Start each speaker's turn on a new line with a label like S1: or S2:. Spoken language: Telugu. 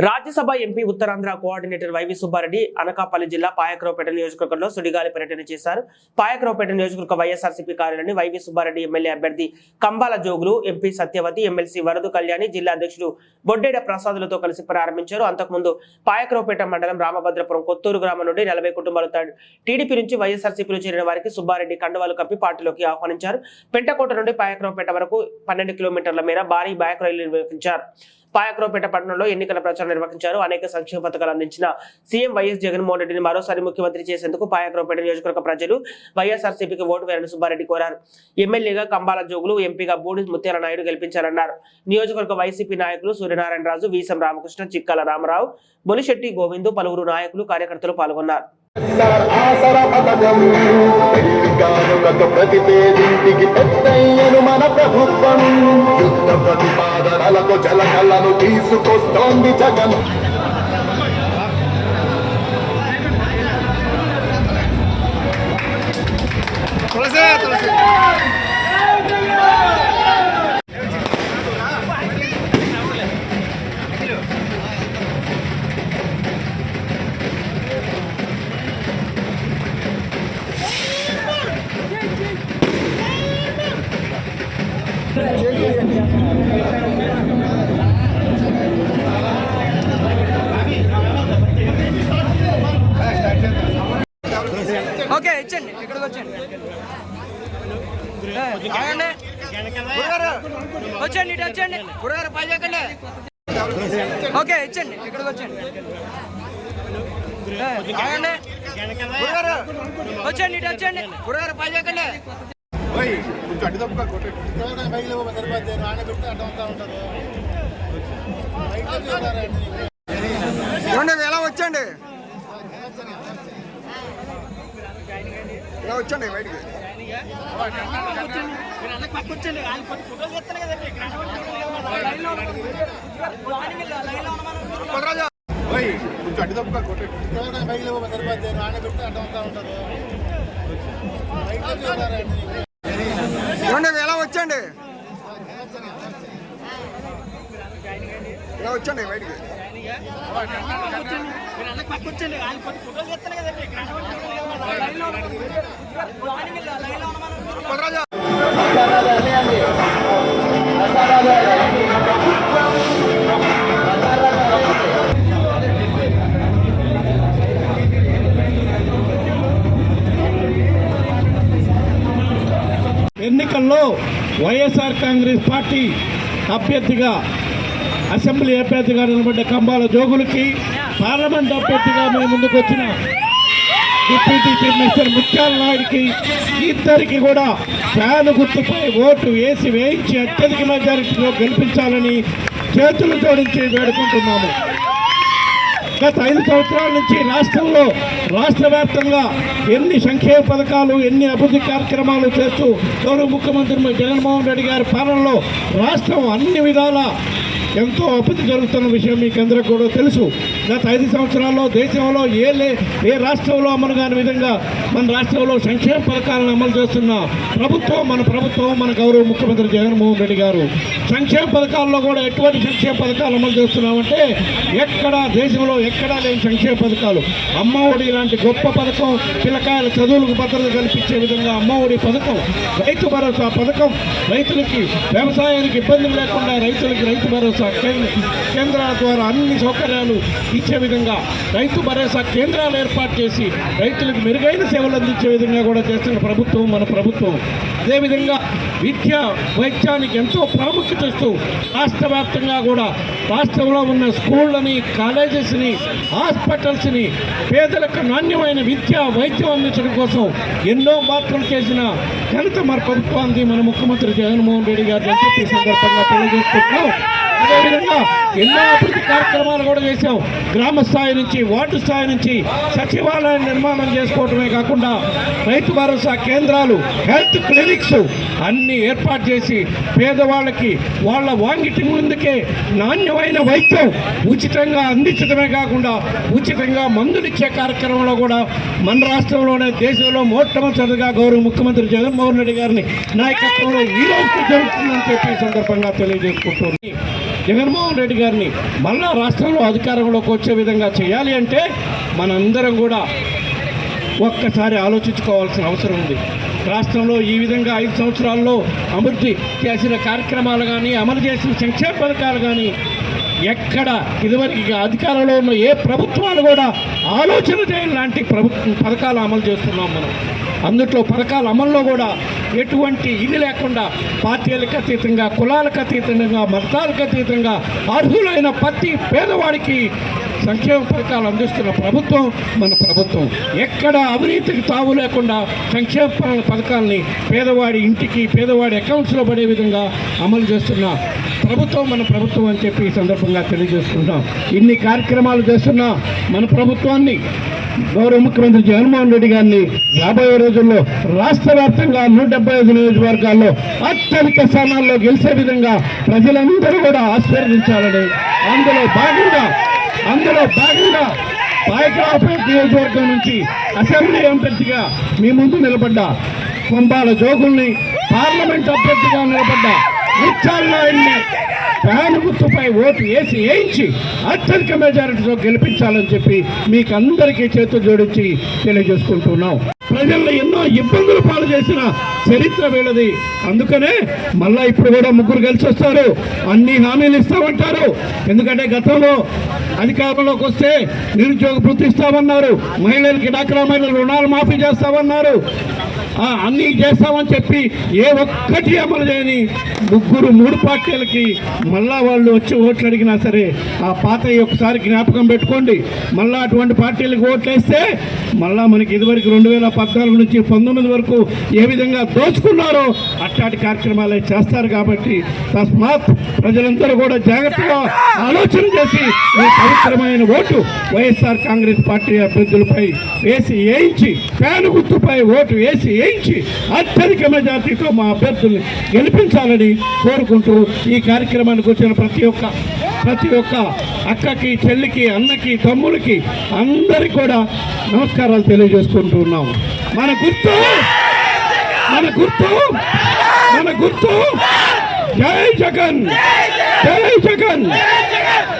S1: Rajya Sabha MP Uttarandhra coordinator Y V Subba Reddy Anakapalli జిల్లా పాయకరావుపేట నియోజకవర్గంలో సుడిగాలి పర్యటన చేశారు. పాయకరావుపేట నియోజకవర్గ వైఎస్ఆర్సీపీ కార్యాలయాన్ని వైవి సుబ్బారెడ్డి ఎమ్మెల్యే అభ్యర్థి కంబాల జోగులు ఎంపీ సత్యవతి ఎమ్మెల్సీ వరదు కళ్యాణి జిల్లా అధ్యక్షుడు బొడ్డేడ ప్రసాదులతో కలిసి ప్రారంభించారు. అంతకుముందు పాయకరావుపేట మండలం రామభద్రపురం కొత్తూరు గ్రామం నుండి నలభై కుటుంబాలు టీడీపీ నుంచి వైఎస్ఆర్సీపీలో చేరిన వారికి సుబ్బారెడ్డి కండువాలు కప్పి పార్టీలోకి ఆహ్వానించారు. పెంటకోట నుండి పాయకరావుపేట వరకు పన్నెండు కిలోమీటర్ల మేర భారీ బైక్ రైలు నిర్వహించారు. పాయక్రోపేట పట్టణంలో ఎన్నికల ప్రచారం నిర్వహించారు. అనేక సంక్షేమ పథకాలు అందించిన సీఎం వైఎస్ జగన్మోహన్ రెడ్డిని మరోసారి ముఖ్యమంత్రి చేసేందుకు పాయక్రోపేట నియోజకవర్గ ప్రజలు వైఎస్ఆర్సీపీకి ఓటు వేయాలని సుబ్బారెడ్డి కోరారు. ఎమ్మెల్యేగా కంబాల జోగులు ఎంపీగా బూడి ముత్యాల నాయుడు గెలిపించారన్నారు. నియోజకవర్గ వైసీపీ నాయకులు సూర్యనారాయణ రాజు వీసం రామకృష్ణ చిక్కల రామరావు బొలిశెట్టి గోవిందు పలువురు నాయకులు కార్యకర్తలు పాల్గొన్నారు.
S2: ప్రతిపేదింటికి పెద్దయ్యను మన ప్రభుత్వం. యుద్ధ ప్రతిపాదనలతో జలకలను తీసుకొస్తోంది జగన్.
S3: ఓకే ఇచ్చండి ఇక్కడికి వచ్చండి వచ్చండి ఇటు వచ్చండి గురుగారు పై చేయకండి ఓకే ఇచ్చండి ఇక్కడికి వచ్చండి వచ్చండి ఇటు వచ్చండి గురుగారు పై చేయకండి
S2: కొంచెం అడ్డు తప్పుగా కొట్టండి సరిపోతే నాన్న పెడితే అడ్డం ఉంటుంది
S3: చూడండి ఎలా వచ్చండి ఇలా వచ్చండి బయటికి
S2: కొంచెం అడ్డు తప్పుగా కొట్టండి సరిపోతే నాన్న పెడితే అడ్డం ఉంటుంది
S3: చూడండి ఎలా వచ్చండి కూర్చోండి బయటికి
S4: ఎన్నికల్లో వైఎస్ఆర్ కాంగ్రెస్ పార్టీ అభ్యర్థిగా అసెంబ్లీ అభ్యర్థిగా నిలబడ్డ కంబాల జోగులకి పార్లమెంట్ అభ్యర్థిగా మేము ముందుకు వచ్చిన డిప్యూటీ చీఫ్ మినిస్టర్ ముత్యాల నాయుడికి ఇద్దరికి కూడా ఫ్యాన్ గుర్తుపై ఓటు వేసి వేయించి అత్యధిక మెజారిటీలో గెలిపించాలని చేతులు జోడించి వేడుకుంటున్నాము. గత ఐదు సంవత్సరాల నుంచి రాష్ట్రంలో రాష్ట్ర వ్యాప్తంగా ఎన్ని సంక్షేమ పథకాలు ఎన్ని అభివృద్ధి కార్యక్రమాలు చేస్తూ గౌరవ ముఖ్యమంత్రి జగన్మోహన్ రెడ్డి గారి పాలనలో రాష్ట్రం అన్ని విధాల ఎంతో అభివృద్ధి జరుగుతున్న విషయం మీకందరూ కూడా తెలుసు. గత ఐదు సంవత్సరాల్లో దేశంలో ఏ లే ఏ రాష్ట్రంలో అమలు కాని విధంగా మన రాష్ట్రంలో సంక్షేమ పథకాలను అమలు చేస్తున్న ప్రభుత్వం మన ప్రభుత్వం మన గౌరవ ముఖ్యమంత్రి జగన్మోహన్ రెడ్డి గారు. సంక్షేమ పథకాల్లో కూడా ఎటువంటి సంక్షేమ పథకాలు అమలు చేస్తున్నామంటే ఎక్కడ దేశంలో ఎక్కడా లేని సంక్షేమ పథకాలు. అమ్మ ఒడి లాంటి గొప్ప పథకం పిల్లకాయల చదువులకు భద్రత కల్పించే విధంగా అమ్మ ఒడి పథకం రైతు భరోసా పథకం రైతులకి వ్యవసాయానికి ఇబ్బందులు లేకుండా రైతులకి రైతు భరోసా కేంద్రాల ద్వారా అన్ని సౌకర్యాలు ఇచ్చే విధంగా రైతు భరోసా కేంద్రాలు ఏర్పాటు చేసి రైతులకు మెరుగైన సేవలు అందించే విధంగా కూడా చేస్తున్న ప్రభుత్వం మన ప్రభుత్వం. అదేవిధంగా విద్య వైద్యానికి ఎంతో ప్రాముఖ్యత ఇస్తూ రాష్ట్ర వ్యాప్తంగా కూడా రాష్ట్రంలో ఉన్న స్కూళ్ళని కాలేజెస్ని హాస్పిటల్స్ని పేదలకు నాణ్యమైన విద్య వైద్యం అందించడం కోసం ఎన్నో మార్పులు చేసిన ఘనత మన ప్రభుత్వానికి మన ముఖ్యమంత్రి జగన్మోహన్ రెడ్డి గారు. సందర్భంగా తెలియజేస్తున్నాం అదేవిధంగా ఎన్నో అభివృద్ధి కార్యక్రమాలు కూడా చేశాం. గ్రామ స్థాయి నుంచి వార్డు స్థాయి నుంచి సచివాలయం నిర్మాణం చేసుకోవటమే కాకుండా రైతు భరోసా కేంద్రాలు హెల్త్ క్లినిక్స్ అన్ని ఏర్పాటు చేసి పేదవాళ్ళకి వాళ్ళ వాంగిటి ముందుకే నాణ్యమైన వైద్యం ఉచితంగా అందించడమే కాకుండా ఉచితంగా మందులు ఇచ్చే కార్యక్రమంలో కూడా మన రాష్ట్రంలోనే దేశంలో మొట్టమొదటిగా గౌరవ ముఖ్యమంత్రి జగన్మోహన్ రెడ్డి గారిని నాయకత్వంలో ఈ రోజు జరుగుతుందని చెప్పి సందర్భంగా తెలియజేసుకుంటుంది జగన్మోహన్ రెడ్డి గారిని మళ్ళా రాష్ట్రంలో అధికారంలోకి వచ్చే విధంగా చేయాలి అంటే మనందరం కూడా ఒక్కసారి ఆలోచించుకోవాల్సిన అవసరం ఉంది. రాష్ట్రంలో ఈ విధంగా ఐదు సంవత్సరాల్లో అభివృద్ధి చేసిన కార్యక్రమాలు కానీ అమలు చేసిన సంక్షేమ పథకాలు కానీ ఎక్కడ ఇదివరకు అధికారంలో ఉన్న ఏ ప్రభుత్వాలు కూడా ఆలోచన చేయని లాంటి ప్రభుత్వ పథకాలు అమలు చేస్తున్నాం మనం. అందుట్లో పథకాల అమల్లో కూడా ఎటువంటి ఇది లేకుండా పార్టీలకు అతీతంగా కులాలకు అతీతంగా మతాలకు అతీతంగా అర్హులైన ప్రతి పేదవాడికి సంక్షేమ పథకాలు అందిస్తున్న ప్రభుత్వం మన ప్రభుత్వం. ఎక్కడ అవినీతికి తావు లేకుండా సంక్షేమ పథకాలని పేదవాడి ఇంటికి పేదవాడి అకౌంట్స్లో పడే విధంగా అమలు చేస్తున్న ప్రభుత్వం మన ప్రభుత్వం అని చెప్పి ఈ సందర్భంగా తెలియజేసుకుంటాం ఇన్ని కార్యక్రమాలు చేస్తున్న మన ప్రభుత్వాన్ని గౌరవ ముఖ్యమంత్రి జగన్మోహన్ రెడ్డి గారిని రాబోయే రోజుల్లో రాష్ట్ర వ్యాప్తంగా నూట డెబ్బై ఐదు నియోజకవర్గాల్లో అత్యధిక స్థానాల్లో గెలిచే విధంగా ప్రజలందరూ కూడా ఆశీర్వదించాలని అందులో భాగంగా అందులో భాగంగా పాయకరావుపేట నియోజకవర్గం నుంచి అసెంబ్లీ అభ్యర్థిగా మీ ముందు నిలబడ్డ కొంబాల జోగుల్ని పార్లమెంట్ అభ్యర్థిగా నిలబడ్డ ముచ్చాలని ఫ్యాన్ గుర్తుపై ఓటు వేసి వేయించి అత్యధిక మెజారిటీతో గెలిపించాలని చెప్పి మీకు అందరికీ చేతులు జోడించి తెలియజేసుకుంటున్నాం. ప్రజల్లో ఎన్నో ఇబ్బందులు పాలు చేసిన చరిత్ర వీళ్ళది. అందుకనే మళ్ళా ఇప్పుడు కూడా ముగ్గురు కలిసి వస్తారు. అన్ని హామీలు ఇస్తామంటారు. ఎందుకంటే గతంలో అధికారంలోకి వస్తే నిరుద్యోగ వృత్తి ఇస్తామన్నారు. మహిళలకి డాక్రా మహిళలు రుణాలు మాఫీ చేస్తామన్నారు. ఆ, అన్నీ చేస్తామని చెప్పి ఏ ఒక్కటి అమలు చేయని ముగ్గురు మూడు పార్టీలకి మళ్ళా వాళ్ళు వచ్చి ఓట్లు అడిగినా సరే ఆ పాత ఒకసారి జ్ఞాపకం పెట్టుకోండి. మళ్ళా అటువంటి పార్టీలకు ఓట్లు వేస్తే మళ్ళా మనకి ఇదివరకు రెండు వేల పద్నాలుగు నుంచి పంతొమ్మిది వరకు ఏ విధంగా దోచుకున్నారో అట్లాంటి కార్యక్రమాలే చేస్తారు కాబట్టి తస్మాత్ ప్రజలందరూ కూడా జాగ్రత్తగా ఆలోచన చేసి ఈ పవిత్రమైన ఓటు వైఎస్ఆర్ కాంగ్రెస్ పార్టీ అభ్యర్థులపై వేసి వేయించి ఫ్యాన్ గుర్తుపై ఓటు వేసి వేయించి అత్యధిక మెజార్టీతో మా అభ్యర్థుల్ని గెలిపించాలని కోరుకుంటూ ఈ కార్యక్రమానికి వచ్చిన ప్రతి ఒక్క ప్రతి ఒక్క అక్కకి చెల్లికి అన్నకి తమ్ముడికి అందరికీ కూడా నమస్కారాలు తెలియజేసుకుంటున్నాం మన గుర్తు మన గుర్తు మన గుర్తు. జై జగన్ జై జగన్.